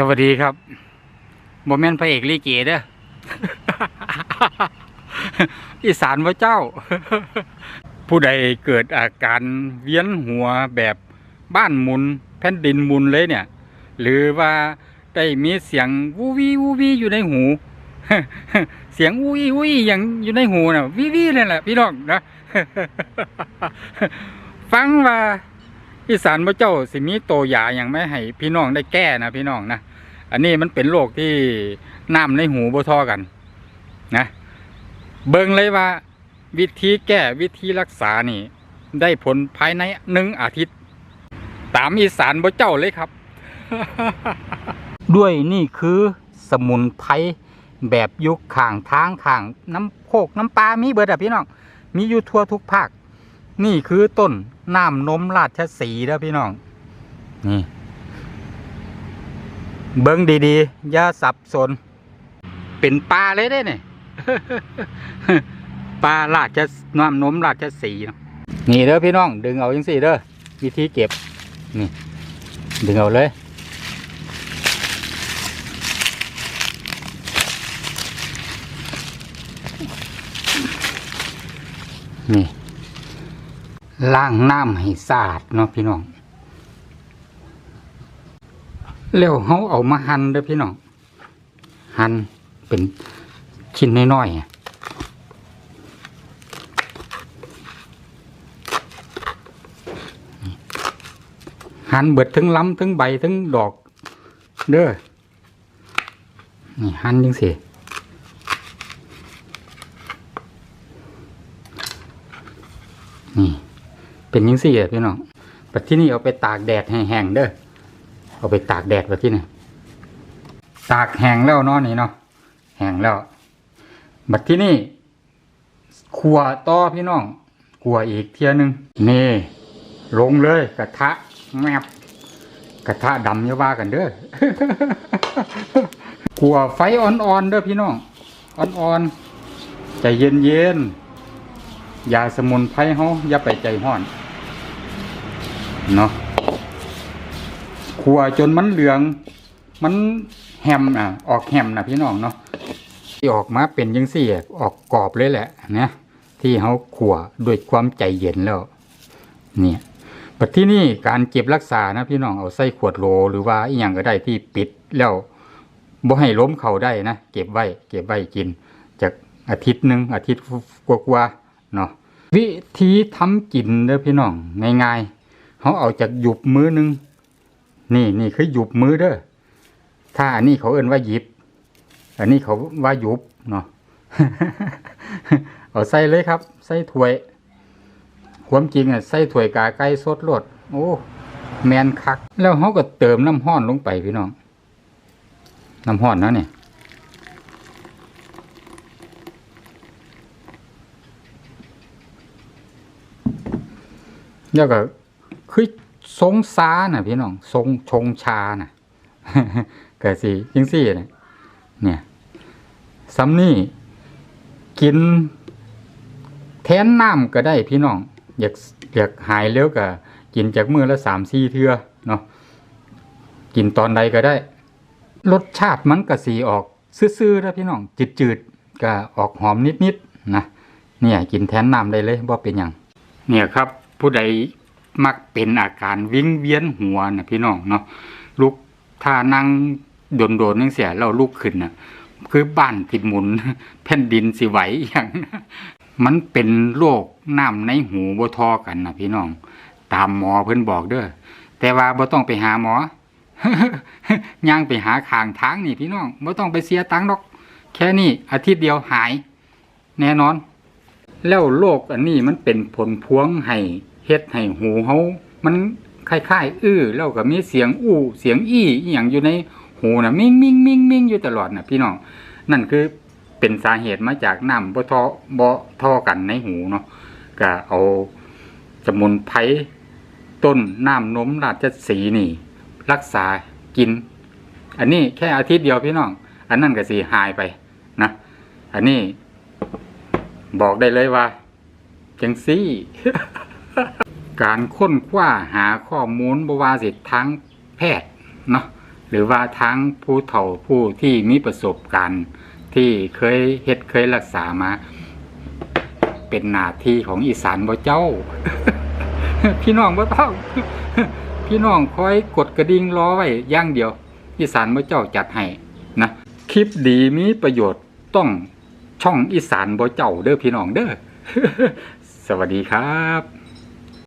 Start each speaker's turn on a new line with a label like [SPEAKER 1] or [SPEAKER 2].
[SPEAKER 1] สวัสดีครับโมเมนพระเอกลิเกเด้ออีสานพระเจ้า ผู้ใดเกิดอาการเวียนหัวแบบบ้านหมุน แผ่นดินหมุนเลยเนี่ย หรือว่าได้มีเสียงวูวีวูวีอยู่ในหู เสียงวูวีวูวีอย่างอยู่ในหูน่ะวีวีนั่นแหละพี่น้องนะฟังว่า อีสานพระเจ้าสิมีโตยาอย่างไม่ให้พี่น้องได้แก้นะพี่น้องนะอันนี้มันเป็นโรคที่น้ำในหูบ่ทอกันนะเบิ่งเลยว่า วิธีแก้วิธีรักษานี่ ได้ผลภายในหนึ่งอาทิตย์ ตามอีสานพระเจ้าเลยครับ ด้วยนี่คือสมุนไพรแบบยุคข่างทางข่างน้ำโคกน้ำปลามีเบิดอะพี่น้อง มีอยู่ทั่วทุกภาค นี่คือต้นน้ำนมราชสีเด้อพี่น้อง นี่ เบิ้งดีๆ อย่าสับสน เป็นปลาเลยได้เนี่ยปลาราชน้ำนมราชสีนะนี่เด้อพี่น้อง ดึงเอาจังสี่เด้อวิธีเก็บ นี่ ดึงเอาเลยนี่ ล้างน้ำให้สะอาดเนาะพี่น้องแล้วเขาเอามาหั่นเด้อพี่น้องหั่นเป็นชิ้นน้อยๆหั่นเบิดทั้งลำทั้งใบทั้งดอก เด้อ นี่หั่นจังสินี่ เป็นยังสี่อพี่น้องปัดที่นี่เอาไปตากแดดแห้งๆเด้อ เอาไปตากแดดปัดที่นี่ตากแห้งแล้วเนาะนี่เนาะ แห้งแล้วบัดที่นี่ขัวต่อพี่น้องขัวอีกเทียหนึงนี่ลงเลยกระทะแมบกระทะดำอย่าว่ากันเด้อขัวไฟอ่อนๆเด้อพี่น้อง อ่อนๆใจเย็นๆ ยาสมุนไพรเฮาอย่าไปใจห้อนเนาะขัวจนมันเหลือง มันแฮมอะ ออกแฮมนะพี่น้องเนาะที่ออกมาเป็นยังสี่ออกกรอบเลยแหละนะที่เขาขัวด้วยความใจเย็นแล้ว เนี่ยบัดที่นี่การเก็บรักษานะพี่น้องเอาใส่ขวดโหลหรือว่าอีหยังก็ได้ที่ปิดแล้วบ่ให้ล้มเขาได้นะเก็บไว้ เก็บไว้กิน จากอาทิตย์หนึ่งอาทิตย์กว่าๆ เนาะวิธีทำกินเด้อพี่น้องง่ายๆเขาเอาจากหยุบมือหนึง นี่นี่คือหยุบมือเด้อถ้าอันนี้เขาเอิ้นว่าหยิบ อันนี้เขาว่าหยุบเนาะเอาใส่เลยครับใส่ถ้วย ความจริงอะใส่ถ้วยกาไก่สดรดโอ้แมนคัก แล้วเขาก็เติมน้ำห้อนลงไปพี่น้อง น้ำห้อนนะเนี่ย แล้วก็คือทรงซาน่ะพี่น้องทรงชงชาน่ะก็สิจังซี่น่ะเนี่ยซ้ำนี่กิน แทนน้ำก็ได้พี่น้องอยากอยากหายเร็วก็กินจากมือละสามสี่เทือเนาะกินตอนใดก็ได้ รสชาติมันก็สีออก ซื่อๆนะพี่น้องจืดๆก็ออกหอมนิดๆนะเนี่ยกินแทนน้ำได้เลยบ่าเป็นยังเนี่ยครับ ผู้ใดมักเป็นอาการวิ่งเวียนหัวนะพี่น้องเนาะลุกถ้านั่งโดนๆนั่งเสียเราลุกขึ้นน่ะคือบ้านที่หมุนแผ่นดินสิไหวอย่างนะมันเป็นโรคน้ำในหูบ่ทอกันนะพี่น้อง ตามหมอเพิ่นบอกเด้อแต่ว่าบ่ต้องไปหาหมอย่างไปหาขางทางนี่พี่น้องบ่ต้องไปเสียตังค์ดอก แค่นี้อาทิตย์เดียวหาย แน่นอน แล้วโรคอันนี้มันเป็นผลพวงให้เฮ็ดให้หูเฮามันคล้ายๆอื้อแล้วก็มีเสียงอู้เสียงอี้อหย่างอยู่ในหูนะมิ่งมิ่งมิ่งมิ่งอยู่ตลอดนะพี่น้องนั่นคือเป็นสาเหตุมาจากน้ำบ่ทอบ่ทอกันในหูเนาะก็เอาสมุนไพรต้นน้ำนมราชสีนี่ รักษากิน อันนี้แค่อาทิตย์เดียวพี่น้อง อันนั้นก็สีหายไปนะ อันนี้ บอกได้เลยว่าจังซี่ การค้นคว้าหาข้อมูลบวาสิทางแพทย์เนาะหรือว่าทั้งผู้เฒ่าผู้ที่มีประสบการณ์ที่เคยเฮ็ดเคยรักษามา เป็นหน้าที่ของอีสานบ่เจ้า พี่น้องบ่ต้องพี่น้องคอยกดกระดิ่งรอไว้อย่างเดียว อีสานบ่เจ้าจัดให้นะคลิปดีมีประโยชน์ต้อง ช่องอีสานบ่เจ้าเด้อพี่น้องเด้อ สวัสดีครับ